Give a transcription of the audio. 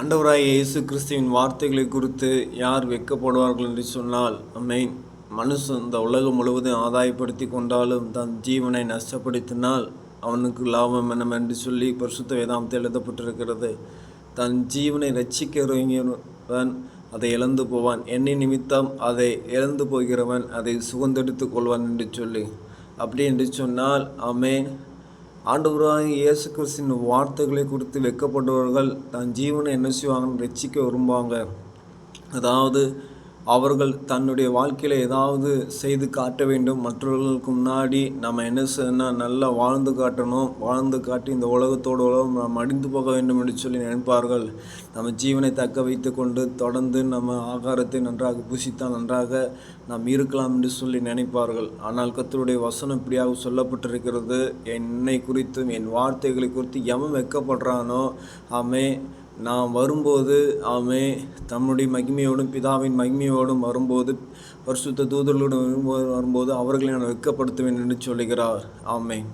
அண்டவராய் இயேசு கிறிஸ்துவின் வார்த்தைகளை குறித்து யார் வெட்கப்படுவார்கள் என்று சொன்னால் மெயின் மனுஷன் இந்த உலகம் முழுவதும் ஆதாயப்படுத்தி கொண்டாலும் தன் ஜீவனை நஷ்டப்படுத்தினால் அவனுக்கு லாபம் என்னவென்று சொல்லி பரிசுத்த வேதாமத்தில் எழுதப்பட்டிருக்கிறது. தன் ஜீவனை ரட்சிக்கிறவன் அதை இழந்து போவான். என்னை நிமித்தம் அதை இழந்து போகிறவன் அதை சுகந்தெடுத்து கொள்வான் என்று சொல்லி. அப்படி என்று சொன்னால் அமேன் ஆண்டவராக இயேசு கிறிஸ்தின் வார்த்தைகளை குறித்து வெட்கப்படுபவர்கள் தன் ஜீவனை என்ன செய்வாங்கன்னு ரட்சிக்க விரும்புவாங்க. அதாவது அவர்கள் தன்னுடைய வாழ்க்கையில் ஏதாவது செய்து காட்ட வேண்டும். மற்றவர்களுக்கு முன்னாடி நம்ம என்ன செய்யணும் நல்லா வாழ்ந்து காட்டணும். வாழ்ந்து காட்டி இந்த உலகத்தோடு உலகம் நாம் அடிந்து போக வேண்டும் என்று சொல்லி நினைப்பார்கள். நம்ம ஜீவனை தக்க வைத்து கொண்டு தொடர்ந்து நம்ம ஆகாரத்தை நன்றாக புசித்தால் நன்றாக நாம் இருக்கலாம் என்று சொல்லி நினைப்பார்கள். ஆனால் கத்தருடைய வசனம் இப்படியாக சொல்லப்பட்டிருக்கிறது. என்னை குறித்தும் என் வார்த்தைகளை குறித்து எவன் வெட்கப்படுறானோ அவன் நாம் வரும்போது ஆமே தம்முடைய மகிமையோடும் பிதாவின் மகிமையோடும் வரும்போது பரிசுத்த தூதர்களுடன் வரும்போது வரும்போது அவர்களை நான் வெட்கப்படுத்துவேன் என்று சொல்லுகிறார். ஆமே